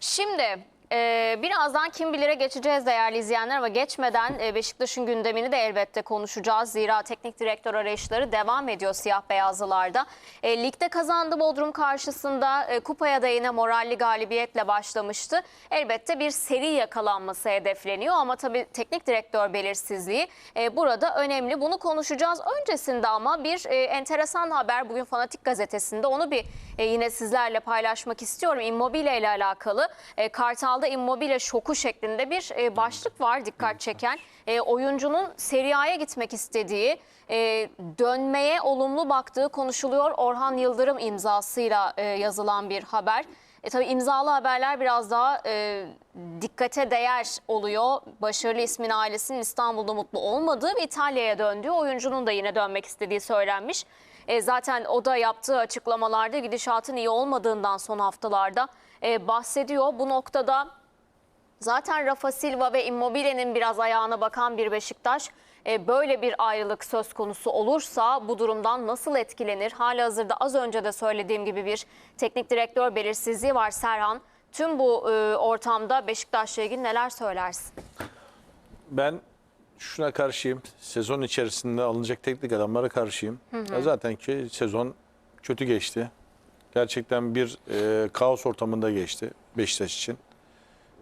Şimdi e, birazdan kim bilire geçeceğiz değerli izleyenler ama geçmeden e, Beşiktaş'ın gündemini de elbette konuşacağız. Zira teknik direktör arayışları devam ediyor siyah beyazlılarda. E, ligde kazandı Bodrum karşısında e, kupaya da yine moralli galibiyetle başlamıştı. Elbette bir seri yakalanması hedefleniyor ama tabii teknik direktör belirsizliği e, burada önemli. Bunu konuşacağız. Öncesinde ama bir e, enteresan haber bugün Fanatik gazetesinde onu bir e, yine sizlerle paylaşmak istiyorum. Immobile ile alakalı e, Kartal'da Immobile şoku şeklinde bir e, başlık var dikkat çeken. E, oyuncunun Serie gitmek istediği, e, dönmeye olumlu baktığı konuşuluyor. Orhan Yıldırım imzasıyla e, yazılan bir haber. E, tabii imzalı haberler biraz daha e, dikkate değer oluyor. Başarılı ismin ailesinin İstanbul'da mutlu olmadığı ve İtalya'ya döndüğü oyuncunun da yine dönmek istediği söylenmiş. E, zaten o da yaptığı açıklamalarda gidişatın iyi olmadığından son haftalarda e, bahsediyor. Bu noktada zaten Rafa Silva ve Immobile'nin biraz ayağına bakan bir Beşiktaş e, böyle bir ayrılık söz konusu olursa bu durumdan nasıl etkilenir? Hala hazırda az önce de söylediğim gibi bir teknik direktör belirsizliği var Serhan. Tüm bu e, ortamda Beşiktaş'la ilgili neler söylersin? Ben şuna karşıyım. Sezon içerisinde alınacak teknik adamlara karşıyım. Ya zaten ki sezon kötü geçti. Gerçekten bir e, kaos ortamında geçti Beşiktaş için.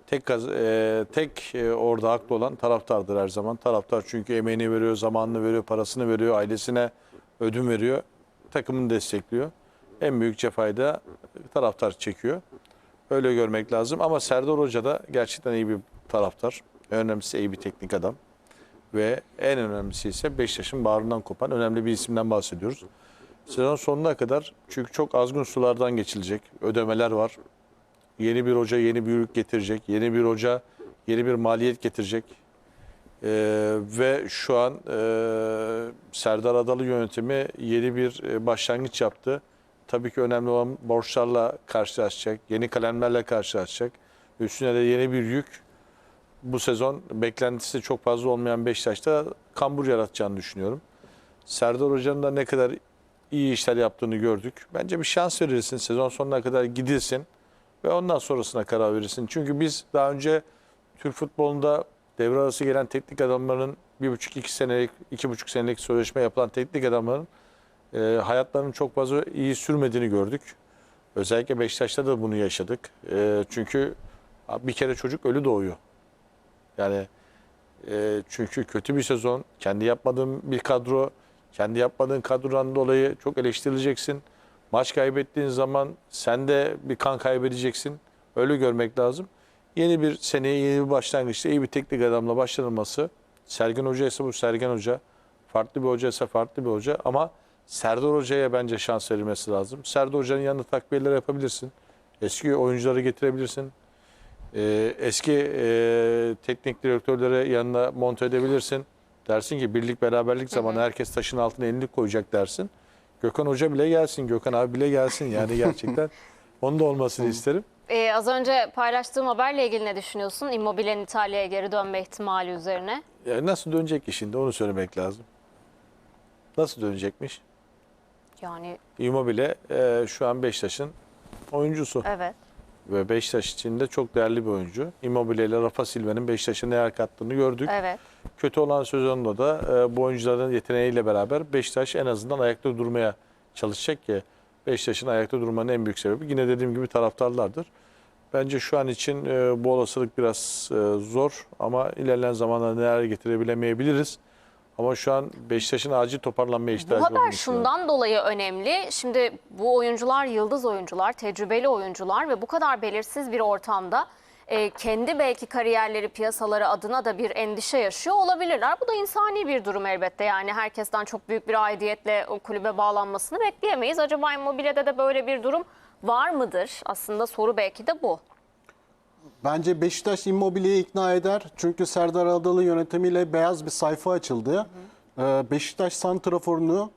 Tek kaz- e, tek e, orada haklı olan taraftardır her zaman. Taraftar çünkü emeğini veriyor, zamanını veriyor, parasını veriyor, ailesine ödün veriyor, takımını destekliyor. En büyük cefayı da taraftar çekiyor. Öyle görmek lazım. Ama Serdar Hoca da gerçekten iyi bir taraftar. Önemlisi iyi bir teknik adam. Ve en önemlisi ise Beşiktaş'ın bağrından kopan önemli bir isimden bahsediyoruz. Sezon sonuna kadar çünkü çok azgın sulardan geçilecek. Ödemeler var. Yeni bir hoca yeni bir yük getirecek. Yeni bir hoca yeni bir maliyet getirecek. Ee, ve şu an e, Serdar Adalı yönetimi yeni bir e, başlangıç yaptı. Tabii ki önemli olan borçlarla karşılaşacak, yeni kalemlerle karşılaşacak. Üstüne de yeni bir yük. Bu sezon beklentisi çok fazla olmayan Beşiktaş'ta kambur yaratacağını düşünüyorum. Serdar Hoca'nın da ne kadar iyi işler yaptığını gördük. Bence bir şans verirsin, sezon sonuna kadar gidilsin ve ondan sonrasına karar verirsin. Çünkü biz daha önce Türk futbolunda devre arası gelen teknik adamların bir buçuk iki senelik, iki buçuk senelik sözleşme yapılan teknik adamların e, hayatlarının çok fazla iyi sürmediğini gördük. Özellikle Beşiktaş'ta da bunu yaşadık. E, çünkü bir kere çocuk ölü doğuyor. Yani e, çünkü kötü bir sezon, kendi yapmadığın bir kadro, kendi yapmadığın kadrodan dolayı çok eleştirileceksin. Maç kaybettiğin zaman sen de bir kan kaybedeceksin. Öyle görmek lazım. Yeni bir seneye, yeni bir başlangıçta iyi bir teknik adamla başlanılması. Sergen Hoca ise bu Sergen Hoca. Farklı bir hoca ise farklı bir hoca. Ama Serdar Hoca'ya bence şans verilmesi lazım. Serdar Hoca'nın yanında takviyeler yapabilirsin. Eski oyuncuları getirebilirsin. Ee, eski e, teknik direktörlere yanına monte edebilirsin. Dersin ki birlik beraberlik zamanı herkes taşın altına elini koyacak dersin. Gökhan Hoca bile gelsin, Gökhan abi bile gelsin. Yani gerçekten onun da olmasını isterim. E, az önce paylaştığım haberle ilgili ne düşünüyorsun? Immobile'nin İtalya'ya geri dönme ihtimali üzerine. Yani nasıl dönecek ki şimdi onu söylemek lazım. Nasıl dönecekmiş? Yani Immobile e, şu an Beşiktaş'ın oyuncusu. evet. Ve Beşiktaş için de çok değerli bir oyuncu. Immobile ile Rafa Silva'nın Beşiktaş'a neler kattığını gördük. Evet. Kötü olan sezonda da e, bu oyuncuların yeteneğiyle beraber Beşiktaş en azından ayakta durmaya çalışacak ki Beşiktaş'ın ayakta durmanın en büyük sebebi yine dediğim gibi taraftarlardır. Bence şu an için e, bu olasılık biraz e, zor ama ilerleyen zamanlarda neler getirebilemeyebiliriz. Ama şu an Beşiktaş'ın acil toparlanmaya Bu ihtiyacı haber olduğunu düşünüyorum. şundan dolayı önemli. Şimdi bu oyuncular yıldız oyuncular, tecrübeli oyuncular ve bu kadar belirsiz bir ortamda e, kendi belki kariyerleri, piyasaları adına da bir endişe yaşıyor olabilirler. Bu da insani bir durum elbette. Yani herkesten çok büyük bir aidiyetle o kulübe bağlanmasını bekleyemeyiz. Acaba Immobile'de de böyle bir durum var mıdır? Aslında soru belki de bu. Bence Beşiktaş Immobile'yi ikna eder. Çünkü Serdar Adalı yönetimiyle beyaz bir sayfa açıldı. Ee, Beşiktaş santraforunu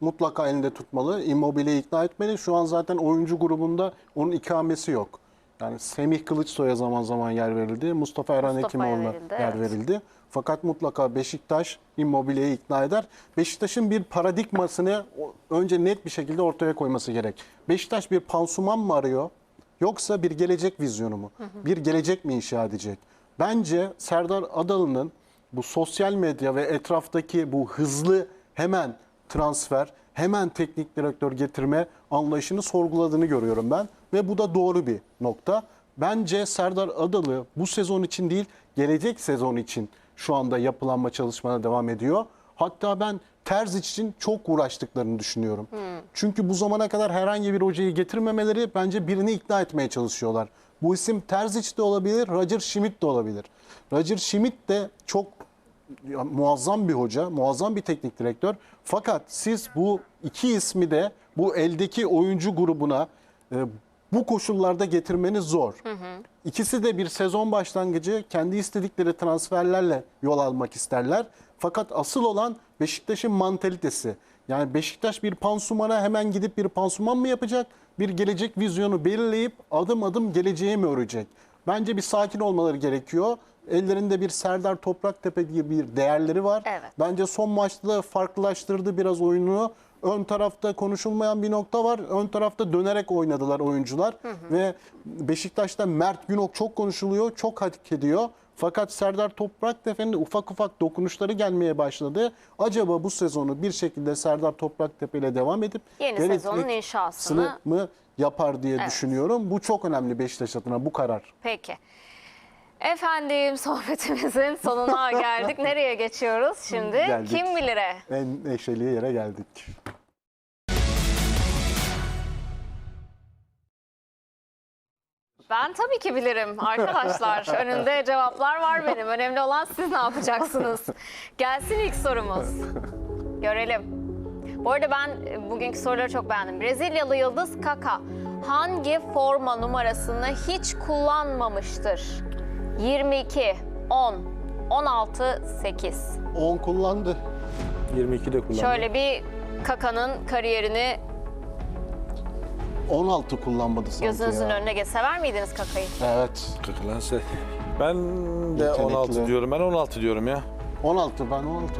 mutlaka elinde tutmalı. Immobile'yi ikna etmeli. Şu an zaten oyuncu grubunda onun ikamesi yok. Yani Semih Kılıçsoy'a zaman zaman yer verildi. Mustafa Erhan Hekimoğlu'na yer evet. verildi. Fakat mutlaka Beşiktaş Immobile'yi ikna eder. Beşiktaş'ın bir paradigmasını önce net bir şekilde ortaya koyması gerek. Beşiktaş bir pansuman mı arıyor? Yoksa bir gelecek vizyonu mu? Bir gelecek mi inşa edecek? Bence Serdar Adalı'nın bu sosyal medya ve etraftaki bu hızlı hemen transfer, hemen teknik direktör getirme anlayışını sorguladığını görüyorum ben. Ve bu da doğru bir nokta. Bence Serdar Adalı bu sezon için değil, gelecek sezon için şu anda yapılanma çalışmalarına devam ediyor. Hatta ben Terzic için çok uğraştıklarını düşünüyorum. Çünkü bu zamana kadar herhangi bir hocayı getirmemeleri bence birini ikna etmeye çalışıyorlar. Bu isim Terzic de olabilir, Roger Schmidt de olabilir. Roger Schmidt de çok ya, muazzam bir hoca, muazzam bir teknik direktör. Fakat siz bu iki ismi de bu eldeki oyuncu grubuna e, bu koşullarda getirmeniz zor. İkisi de bir sezon başlangıcı kendi istedikleri transferlerle yol almak isterler. Fakat asıl olan Beşiktaş'ın mantalitesi. Yani Beşiktaş bir pansumana hemen gidip bir pansuman mı yapacak? Bir gelecek vizyonu belirleyip adım adım geleceğe mi örecek? Bence bir sakin olmaları gerekiyor. Ellerinde bir Serdar Topraktepe gibi bir değerleri var. Evet. Bence son maçta da farklılaştırdı biraz oyununu. Ön tarafta konuşulmayan bir nokta var. Ön tarafta dönerek oynadılar oyuncular. Ve Beşiktaş'ta Mert Günok çok konuşuluyor, çok hak ediyor. Fakat Serdar Topraktepe'nin de ufak ufak dokunuşları gelmeye başladı. Acaba bu sezonu bir şekilde Serdar Topraktepe ile devam edip Yeni sezonun inşasını mı yapar diye Evet. düşünüyorum. Bu çok önemli Beşiktaş adına bu karar. Peki. Efendim sohbetimizin sonuna geldik. Nereye geçiyoruz şimdi? Geldik. Kim bilire? En neşeli yere geldik. Ben tabii ki bilirim arkadaşlar. Önümde cevaplar var benim. Önemli olan siz ne yapacaksınız? Gelsin ilk sorumuz. Görelim. Bu arada ben e, bugünkü soruları çok beğendim. Brezilyalı Yıldız Kaka hangi forma numarasını hiç kullanmamıştır? 22, 10, 16, 8. 10 kullandı. 22 de kullandı. Şöyle bir Kaka'nın kariyerini 16 kullanmadı sanki gözünüzün ya. önüne geç. Sever miydiniz Kaka'yı? Evet. Kakılansa. Ben de Yetenekli. 16 diyorum. Ben 16 diyorum ya. 16 ben 16.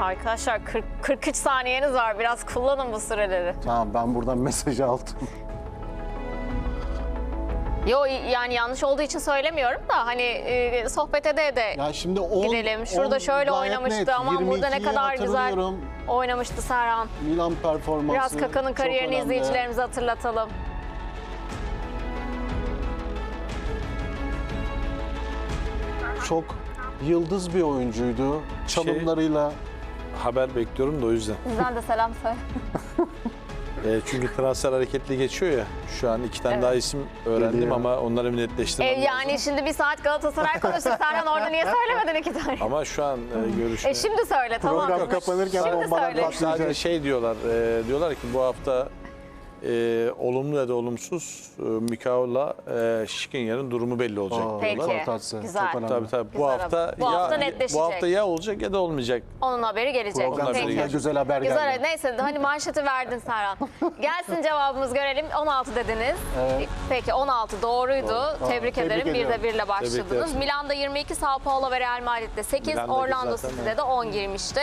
Arkadaşlar 40, 43 saniyeniz var. Biraz kullanın bu süreleri. Tamam ben buradan mesajı aldım. Yo yani yanlış olduğu için söylemiyorum da hani e, sohbet ede de Ya şimdi 10 gidelim. Şurada 10 şöyle oynamıştı ama burada ne 22'yi kadar güzel oynamıştı Serhan. Milan performansı. Biraz Kaka'nın çok kariyerini önemli. izleyicilerimize hatırlatalım. Çok yıldız bir oyuncuydu. Çalımlarıyla Haber bekliyorum da o yüzden. Bizden de selam söyle. E, çünkü transfer hareketli geçiyor ya. Şu an iki tane Evet. daha isim öğrendim Geliyor. ama onları bir E, netleştirmem yani lazım. şimdi bir saat Galatasaray konuştuk. Serhan orada niye söylemedin iki tane? Ama şu an e, görüşme. E şimdi söyle tamam. program kapanırken Şimdi bombalar söyle. patlayacak. Sadece şey diyorlar, e, diyorlar ki bu hafta e, olumlu ya da olumsuz e, Mikao'la e, Şikinyer'in durumu belli olacak Aa, Peki. Ortası. Güzel. Çok önemli. Tabii tabii. Bu Güzel hafta. Bu ya hafta netleşecek. bu hafta ya olacak ya da olmayacak. Onun haberi gelecek. Program Peki. sonunda güzel haber geldi. Güzel neyse hani manşeti verdin Serhan. Gelsin cevabımız görelim. 16 dediniz. Evet. Peki 16 doğruydu. Doğru. Tebrik, Tebrik ederim. Bir de birle başladınız. Milano'da 22, Sao Paulo ve Real Madrid'de 8, Milan'daki Orlando City'de de 10 girmişti.